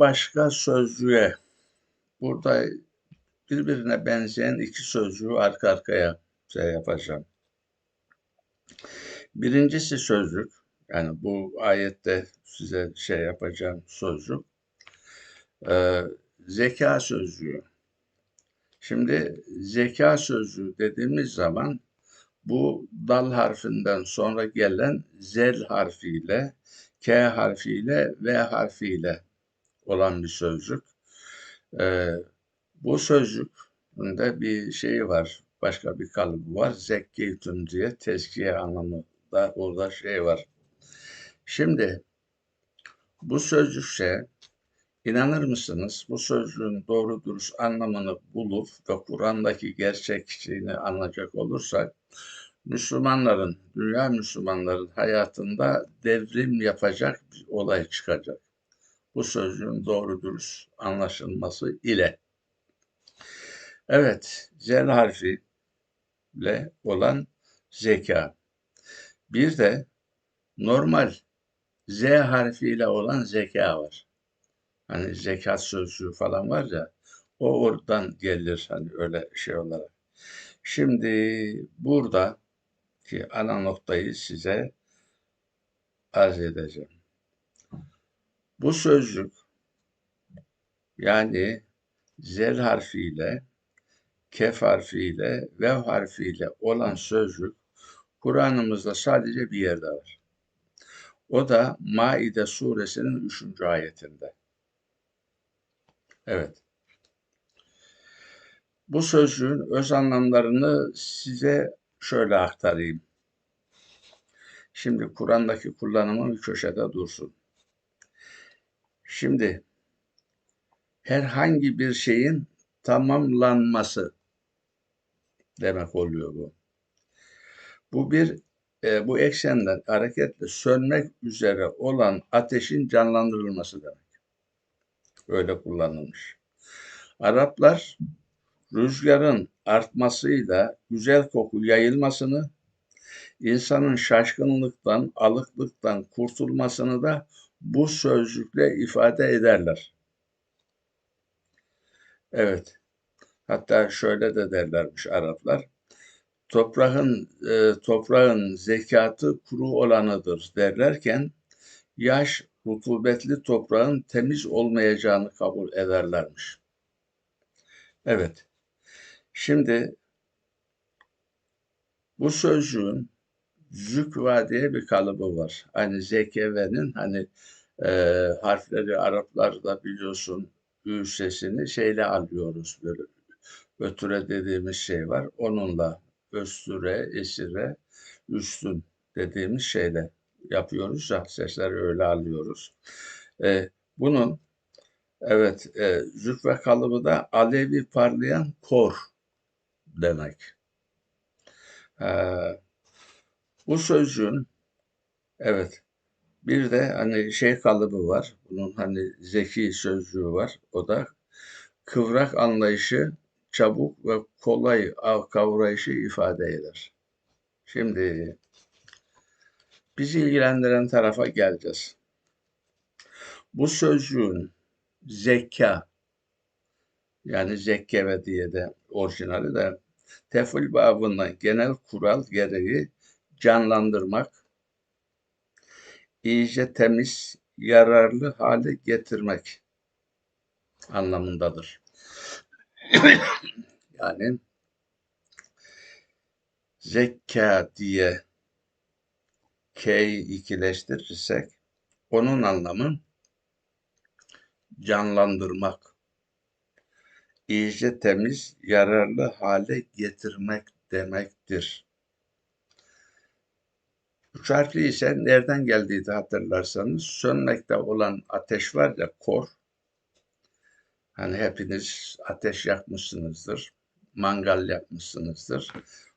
başka sözcüğe burada birbirine benzeyen iki sözcüğü arka arkaya şey yapacağım. Birincisi sözcük. Yani bu ayette size şey yapacağım sözcük. Ee, zeka sözcüğü. Şimdi zeka sözcüğü dediğimiz zaman bu dal harfinden sonra gelen zel harfiyle, k harfiyle, v harfiyle olan bir sözcük. Ee, bu sözcükünde bir şeyi var, başka bir kalıbı var. Zekkeytun diye tezkiye anlamı da orada şey var. Şimdi bu sözcük şey, inanır mısınız bu sözcüğün doğru dürüst anlamını bulup ve Kur'an'daki gerçekçiliğini anlayacak olursak Müslümanların, dünya Müslümanların hayatında devrim yapacak bir olay çıkacak. Bu sözcüğün doğru dürüst anlaşılması ile. Evet, zel harfi ile olan zeka. Bir de normal Z harfiyle olan zeka var. Hani zekat sözcüğü falan var ya, o oradan gelir hani öyle şey olarak. Şimdi burada ki ana noktayı size arz edeceğim. Bu sözcük yani zel harfiyle, kef harfiyle, vev harfiyle olan sözcük Kur'an'ımızda sadece bir yerde var. O da Maide suresinin 3. ayetinde. Evet. Bu sözcüğün öz anlamlarını size şöyle aktarayım. Şimdi Kur'an'daki kullanımı bir köşede dursun. Şimdi herhangi bir şeyin tamamlanması demek oluyor bu. Bu bir e, bu eksenden hareketle sönmek üzere olan ateşin canlandırılması demek. Öyle kullanılmış. Araplar rüzgarın artmasıyla güzel koku yayılmasını, insanın şaşkınlıktan, alıklıktan kurtulmasını da bu sözcükle ifade ederler. Evet. Hatta şöyle de derlermiş Araplar. Toprağın e, toprağın zekatı kuru olanıdır derlerken yaş rutubetli toprağın temiz olmayacağını kabul ederlermiş. Evet. Şimdi bu sözcüğün zükva diye bir kalıbı var. Hani zekevenin hani e, harfleri Araplarda biliyorsun ü sesini şeyle alıyoruz böyle ötüre dediğimiz şey var. Onunla östüre, esire, üstün dediğimiz şeyle yapıyoruz ya sesleri öyle alıyoruz. E, bunun evet e, zükve kalıbı da alevi parlayan kor demek. E, bu sözcüğün evet bir de hani şey kalıbı var. Bunun hani zeki sözcüğü var. O da kıvrak anlayışı, çabuk ve kolay kavrayışı ifade eder. Şimdi bizi ilgilendiren tarafa geleceğiz. Bu sözcüğün zeka yani zekkeve diye de orijinali de tefil babından genel kural gereği canlandırmak, iyice temiz, yararlı hale getirmek anlamındadır. yani zekka diye K'yi ikileştirirsek onun anlamı canlandırmak, iyice temiz, yararlı hale getirmek demektir. Üç harfli ise nereden geldiydi hatırlarsanız sönmekte olan ateş var ya kor. Hani hepiniz ateş yakmışsınızdır, mangal yapmışsınızdır.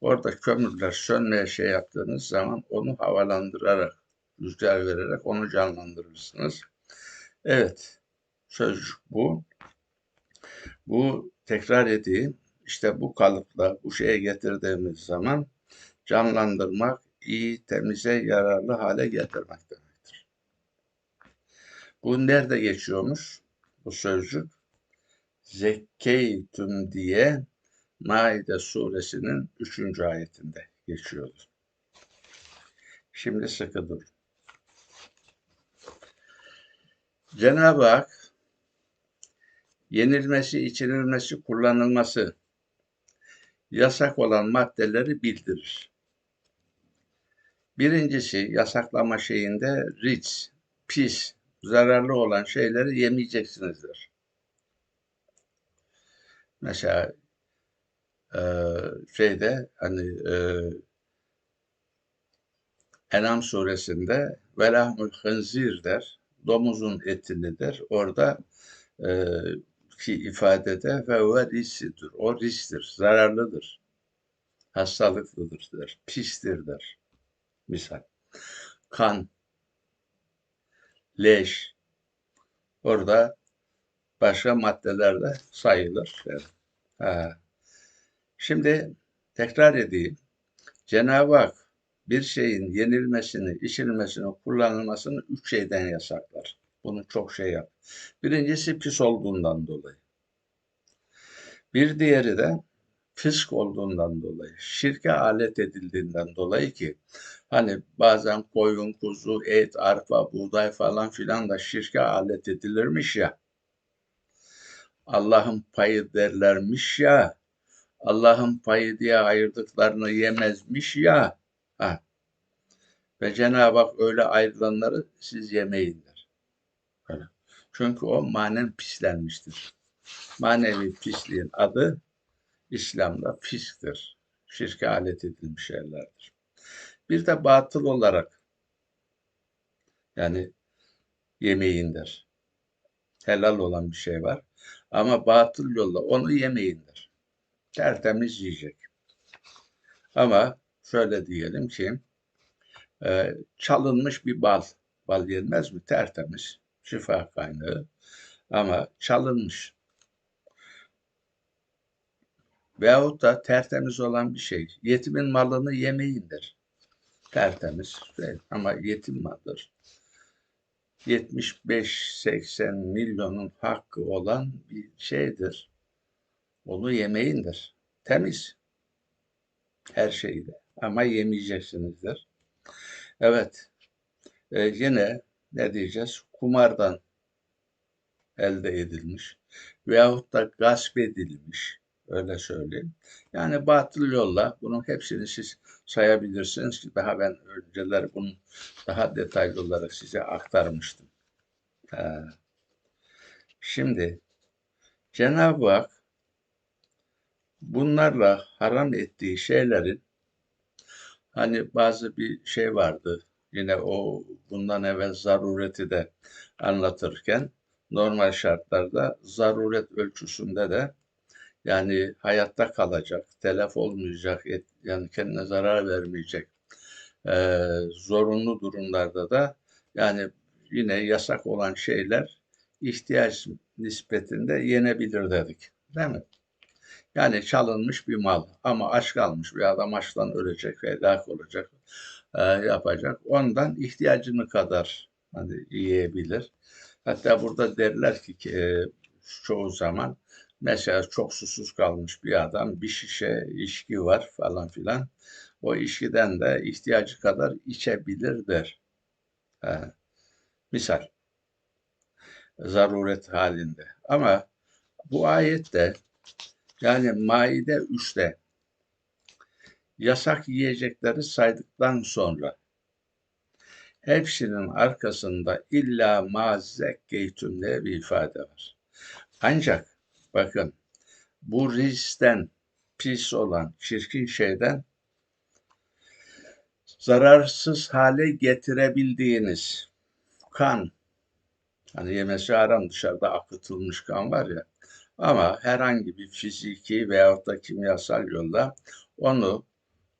Orada kömürler sönmeye şey yaptığınız zaman onu havalandırarak, rüzgar vererek onu canlandırırsınız. Evet, sözcük bu. Bu tekrar edeyim. İşte bu kalıpla bu şeye getirdiğimiz zaman canlandırmak, iyi, temize, yararlı hale getirmek demektir. Bu nerede geçiyormuş? bu sözcük zekkeytüm diye Maide suresinin 3. ayetinde geçiyordu. Şimdi sıkı dur. Cenab-ı Hak yenilmesi, içilmesi, kullanılması yasak olan maddeleri bildirir. Birincisi yasaklama şeyinde riç, pis, zararlı olan şeyleri yemeyeceksinizdir. Mesela e, şeyde hani e, Enam suresinde velahmül hınzir der, domuzun etini der. Orada e, ki ifadede ve o rissidir. O ristir, zararlıdır. Hastalıklıdır der, pistir der. Misal. Kan, leş, orada başka maddeler de sayılır. Ha. Şimdi tekrar edeyim. Cenab-ı Hak bir şeyin yenilmesini, içilmesini, kullanılmasını üç şeyden yasaklar. Bunu çok şey yap. Birincisi pis olduğundan dolayı. Bir diğeri de fisk olduğundan dolayı, şirke alet edildiğinden dolayı ki hani bazen koyun, kuzu, et, arpa, buğday falan filan da şirke alet edilirmiş ya. Allah'ın payı derlermiş ya. Allah'ın payı diye ayırdıklarını yemezmiş ya. Ha. Ve Cenab-ı Hak öyle ayrılanları siz yemeyin der. Çünkü o manen pislenmiştir. Manevi pisliğin adı İslam'da fisktir. Şirke alet edilmiş şeylerdir. Bir de batıl olarak yani yemeğindir. Helal olan bir şey var. Ama batıl yolla onu yemeyindir. Tertemiz yiyecek. Ama şöyle diyelim ki e, çalınmış bir bal. Bal yenmez mi? Tertemiz. Şifa kaynağı. Ama çalınmış. Veyahut da tertemiz olan bir şey. Yetimin malını yemeyindir. Tertemiz. Ama yetim maldır. 75-80 milyonun hakkı olan bir şeydir. Onu yemeyindir. Temiz. Her şeyde. Ama yemeyeceksinizdir. Evet. Ee, yine ne diyeceğiz? Kumardan elde edilmiş veyahut da gasp edilmiş Öyle söyleyeyim. Yani batıl yolla bunun hepsini siz sayabilirsiniz ki daha ben önceler bunu daha detaylı olarak size aktarmıştım. Ha. Şimdi Cenab-ı Hak bunlarla haram ettiği şeylerin hani bazı bir şey vardı yine o bundan evvel zarureti de anlatırken normal şartlarda zaruret ölçüsünde de yani hayatta kalacak, telef olmayacak, et, yani kendine zarar vermeyecek. Ee, zorunlu durumlarda da yani yine yasak olan şeyler ihtiyaç nispetinde yenebilir dedik. Değil mi? Yani çalınmış bir mal ama aç kalmış bir adam açtan ölecek helak olacak, e, yapacak. Ondan ihtiyacını kadar hani yiyebilir. Hatta burada derler ki e, çoğu zaman Mesela çok susuz kalmış bir adam, bir şişe içki var falan filan. O içkiden de ihtiyacı kadar içebilir der. Ha. Misal. Zaruret halinde. Ama bu ayette yani Maide 3'te yasak yiyecekleri saydıktan sonra hepsinin arkasında illa mazekkeytüm diye bir ifade var. Ancak Bakın bu risten pis olan çirkin şeyden zararsız hale getirebildiğiniz kan hani yemesi haram dışarıda akıtılmış kan var ya ama herhangi bir fiziki veyahut da kimyasal yolla onu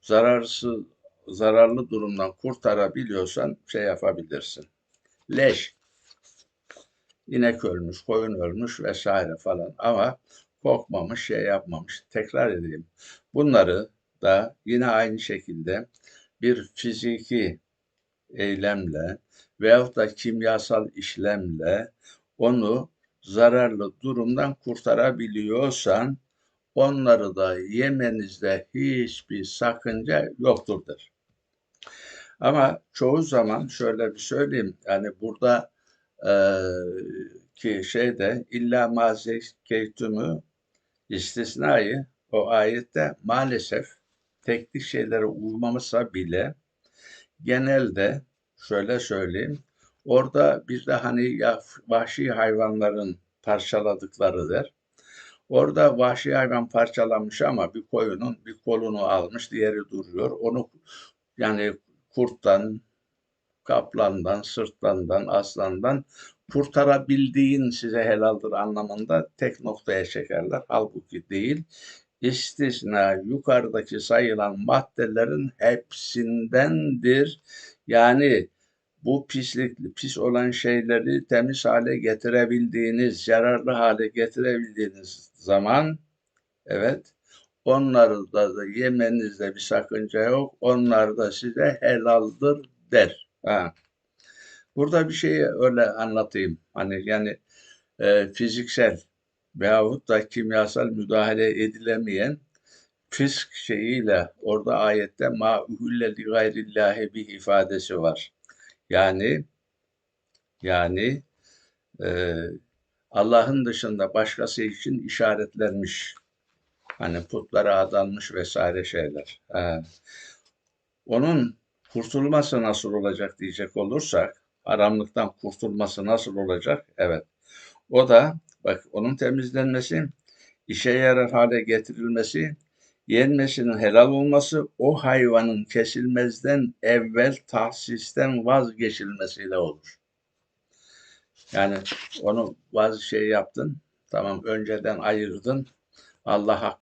zararsız zararlı durumdan kurtarabiliyorsan şey yapabilirsin. Leş inek ölmüş, koyun ölmüş vesaire falan ama korkmamış, şey yapmamış. Tekrar edeyim. Bunları da yine aynı şekilde bir fiziki eylemle veyahut da kimyasal işlemle onu zararlı durumdan kurtarabiliyorsan onları da yemenizde hiçbir sakınca yoktur der. Ama çoğu zaman şöyle bir söyleyeyim yani burada eee, ki şeyde illa mazekeytümü istisnayı o ayette maalesef teknik şeylere uymamızsa bile genelde şöyle söyleyeyim orada bizde hani vahşi hayvanların parçaladıklarıdır. Orada vahşi hayvan parçalanmış ama bir koyunun bir kolunu almış, diğeri duruyor. Onu yani kurttan, kaplandan, sırtlandan, aslandan kurtarabildiğin size helaldir anlamında tek noktaya çekerler. Halbuki değil. İstisna yukarıdaki sayılan maddelerin hepsindendir. Yani bu pislik, pis olan şeyleri temiz hale getirebildiğiniz, yararlı hale getirebildiğiniz zaman evet onları da, da yemenizde bir sakınca yok. Onlar da size helaldir der. Ha. Burada bir şeyi öyle anlatayım. Hani yani e, fiziksel veyahut da kimyasal müdahale edilemeyen fisk şeyiyle orada ayette ma uhille gayrillahi bir ifadesi var. Yani yani e, Allah'ın dışında başkası için işaretlenmiş. Hani putlara adanmış vesaire şeyler. Ha. Onun kurtulması nasıl olacak diyecek olursak, haramlıktan kurtulması nasıl olacak? Evet. O da bak onun temizlenmesi, işe yarar hale getirilmesi, yenmesinin helal olması, o hayvanın kesilmezden evvel tahsisten vazgeçilmesiyle olur. Yani onu bazı şey yaptın, tamam önceden ayırdın, Allah